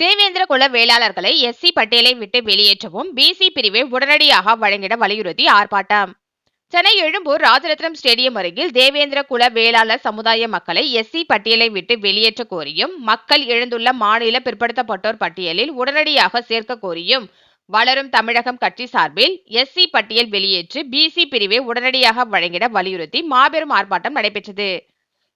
தேவேந்திர குல வேளாளர்களை எஸ்சி பட்டியலை விட்டு வெளியேற்றவும் பிசி பிரிவை உடனடியாக வழங்கிட வலியுறுத்தி ஆர்ப்பாட்டம். சென்னை எழும்பூர் ராஜரத்னம் ஸ்டேடியம் அருகில் தேவேந்திர குல வேளாளர் சமுதாய மக்களை எஸ்சி பட்டியலை விட்டு வெளியேற்ற கோரியும் மக்கள் எழுந்துள்ள மாநில பிற்படுத்தப்பட்டோர் பட்டியலில் உடனடியாக சேர்க்க கோரியும் வளரும் தமிழகம் கட்சி சார்பில் எஸ்சி பட்டியல் வெளியேற்று பிசி பிரிவை உடனடியாக வழங்கிட வலியுறுத்தி மாபெரும் ஆர்ப்பாட்டம் நடைபெற்றது.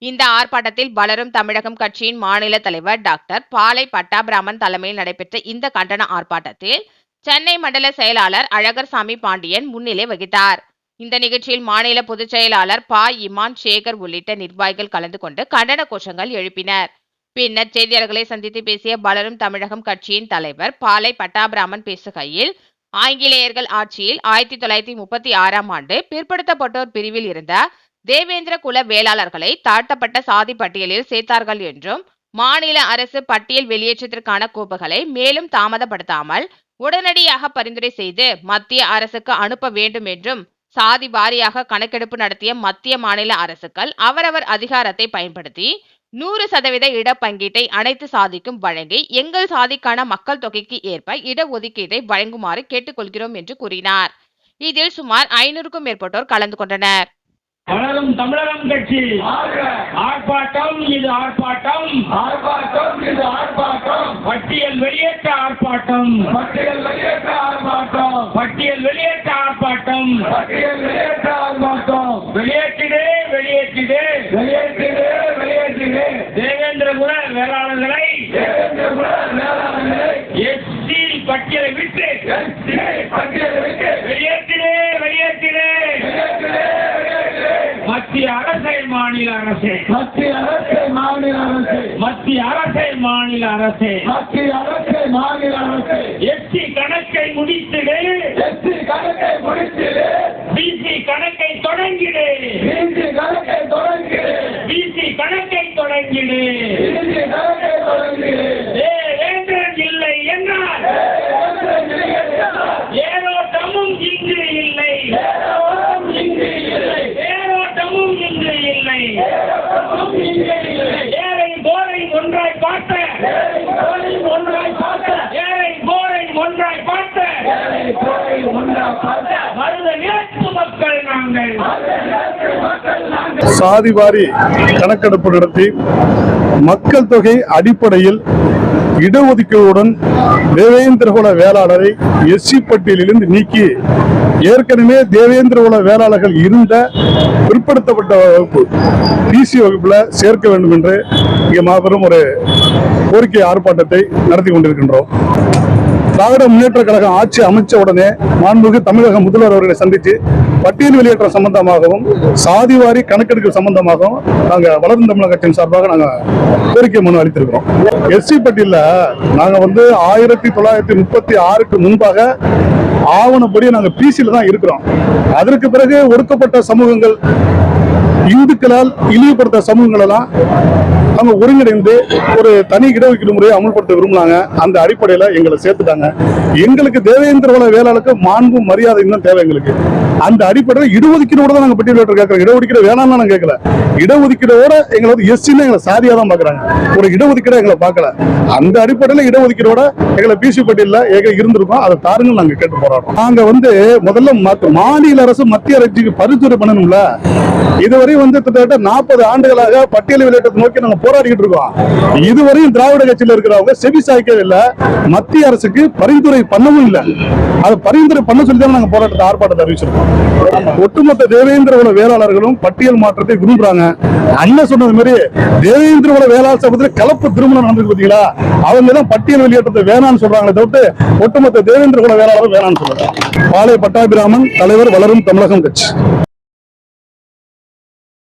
இந்த ஆர்ப்பாட்டத்தில் வளரும் தமிழகம் கட்சியின் மாநில தலைவர் டாக்டர் பாலை பட்டாபிராமன் தலைமையில் நடைபெற்ற இந்த கண்டன ஆர்ப்பாட்டத்தில் சென்னை மண்டல செயலாளர் அழகர்சாமி பாண்டியன் முன்னிலை வகித்தார். இந்த நிகழ்ச்சியில் மாநில பொதுச் செயலாளர் பா. இமான் சேகர் உள்ளிட்ட நிர்வாகிகள் கலந்து கொண்டு கண்டன கோஷங்கள் எழுப்பினர். பின்னர் செய்தியாளர்களை சந்தித்து பேசிய வளரும் தமிழகம் கட்சியின் தலைவர் பாலை பட்டாபிராமன் பேசுகையில் ஆங்கிலேயர்கள் ஆட்சியில் ஆயிரத்தி தொள்ளாயிரத்தி முப்பத்தி ஆறாம் ஆண்டு பிற்படுத்தப்பட்டோர் பிரிவில் இருந்த தேவேந்திர குல வேளாளர்களை தாழ்த்தப்பட்ட சாதி பட்டியலில் சேர்த்தார்கள் என்றும் மாநில அரசு பட்டியல் வெளியேற்றத்திற்கான கோப்புகளை மேலும் தாமதப்படுத்தாமல் உடனடியாக பரிந்துரை செய்து மத்திய அரசுக்கு அனுப்ப வேண்டும் என்றும் சாதி வாரியாக கணக்கெடுப்பு நடத்திய மத்திய மாநில அரசுகள் அவரவர் அதிகாரத்தை பயன்படுத்தி நூறு சதவீத இடப்பங்கீட்டை அனைத்து சாதிக்கும் வழங்கி எங்கள் சாதிக்கான மக்கள் தொகைக்கு ஏற்ப இடஒதுக்கீட்டை வழங்குமாறு கேட்டுக்கொள்கிறோம் என்று கூறினார். இதில் சுமார் ஐநூறுக்கும் மேற்பட்டோர் கலந்து கொண்டனர். வளரும் தமிழகம் கட்சி. ஆர்ப்பாட்டம் இது ஆர்ப்பாட்டம். ஆர்ப்பாட்டம் இது ஆர்ப்பாட்டம். பட்டியல் வெளியேற்ற ஆர்ப்பாட்டம். பட்டியல் வெளியேற்ற ஆர்ப்பாட்டம். பட்டியல் வெளியேற்ற ஆர்ப்பாட்டம். பட்டியல் வெளியேற்ற ஆர்ப்பாட்டம். வெளியேற்றிடு வெளியேற்றிடு. வெளியேற்றிடு வெளியேற்றிடு. தேவேந்திர குல வேளாளர்களை தேவேந்திர குல வேளாண்மை எஸ்சி பட்டியலை விட்டு மத்திய அரசை மாநில அரசே. மத்திய அரசு மாநில அரசு. மத்திய அரசை மாநில அரசே. மத்திய அரசு மாநில அரசு. எஸ்சி கணக்கை முடித்திடு. எஸ்சி கணக்கை முடித்திடு. பிசி கணக்கை தொடங்கிடு. பிசி கணக்கை தொடங்கிடு. பிசி கணக்கை தொடங்கிடு. பிசி கணக்கை தொடங்கிடு. தேவேந்திரன் இல்லை என்றால். இங்கு இல்லை இங்கு ஏழை போரை ஒன்றாய் பார்த்த. ஒன்றாய் பார்த்த ஏழை போரை ஒன்றாய் பார்த்த. கோழி ஒன்றாய் பார்த்த மருத நிலத்து மக்கள் நாங்கள். மக்கள் கணக்கெடுப்பு நடத்தி மக்கள் தொகை அடிப்படையில் இடஒதுக்கீடுடன் தேவேந்திரகுல வேளாளரை எஸ்சி பட்டியலிலிருந்து நீக்கி ஏற்கனவே தேவேந்திரகுல வேளாளர்கள் இருந்த பிற்படுத்தப்பட்ட வகுப்பு பிசி வகுப்புல சேர்க்க வேண்டும் என்று இங்கே மாபெரும் ஒரு கோரிக்கை ஆர்ப்பாட்டத்தை நடத்தி கொண்டிருக்கின்றோம். திராவிட முன்னேற்ற கழகம் ஆட்சி அமைச்ச உடனே மாண்புமிகு தமிழக முதல்வர் அவர்களை சந்தித்து பட்டியல் வெளியேற்றம் சம்பந்தமாகவும் சாதிவாரி கணக்கெடுக்க சம்பந்தமாகவும் நாங்க வளர்ந்த தமிழக கட்சியின் சார்பாக நாங்கள் கோரிக்கை மனு அளித்திருக்கிறோம். எஸ்சி பட்டியலில் நாங்கள் வந்து ஆயிரத்தி தொள்ளாயிரத்தி முப்பத்தி ஆறுக்கு முன்பாக ஆவணப்படி நாங்க பிசியில் தான் இருக்கிறோம். அதற்கு பிறகு ஒடுக்கப்பட்ட சமூகங்கள் இந்துக்களால் இழிவுபடுத்த சமூகங்களெல்லாம் அவங்க ஒருங்கிணைந்து ஒரு தனி இடஒதுக்கீடு முறையை அமல்படுத்த விரும்புனாங்க. அந்த அடிப்படையில எங்களை சேர்த்துட்டாங்க. எங்களுக்கு தேவேந்திர வேளாளுக்கு மாண்பும் மரியாதை இன்னும் தேவை எங்களுக்கு. அந்த அடிப்படையில் இடஒதுக்கீடோட தான் நாங்க பட்டியல் கேட்குறோம். இடஒதுக்கீடு வேணாம்னு நாங்கள் கேட்கல. இடஒதுக்கீடோட எங்களை வந்து எஸ்சின்னு எங்களை சாதியாக தான் பாக்குறாங்க. ஒரு இடஒதுக்கீடை எங்களை பார்க்கல அந்த அடிப்படையில் இடஒதுக்கீடோட எங்களை பிசி பட்டியல ஏக இருந்திருக்கோம். அதை தாருங்க நாங்க கேட்டு போராடுறோம். நாங்கள் வந்து முதல்ல மத்த- மாநில அரசு மத்திய அரசுக்கு பரிந்துரை பண்ணணும்ல. இதுவரை வந்து கிட்டத்தட்ட நாற்பது ஆண்டுகளாக பட்டியல் வெளியேற்றத்தை நோக்கி நாங்கள் போராடிக்கிட்டு இருக்கோம். இதுவரையும் திராவிட கட்சியில் இருக்கிறவங்க செவி சாய்க்கவே இல்ல. மத்திய அரசுக்கு பரிந்துரை பண்ணவும் இல்ல. அது பரிந்துரை பண்ண சொல்லி தான் நாங்க போராட்டத்தை ஆர்ப்பாட்டத்தை அறிவிச்சிருக்கோம். ஒட்டுமொத்த தேவேந்திர குல வேளாளர்களும் பட்டியல் மாற்றத்தை விரும்புறாங்க. அண்ணன் சொன்னது மாதிரி தேவேந்திர குல வேளாளர் சபத்தில் கலப்பு திருமணம் நடந்திருக்கு பாத்தீங்களா? அவங்க தான் பட்டியல் வெளியேற்றத்தை வேணாம்னு சொல்றாங்களே தவிர்த்து ஒட்டுமொத்த தேவேந்திர குல வேளாளர் வேணாம்னு சொல்றாங்க. பாளைய பட்டாபிராமன் தலைவர் வளரும் தமிழகம் கட்சி.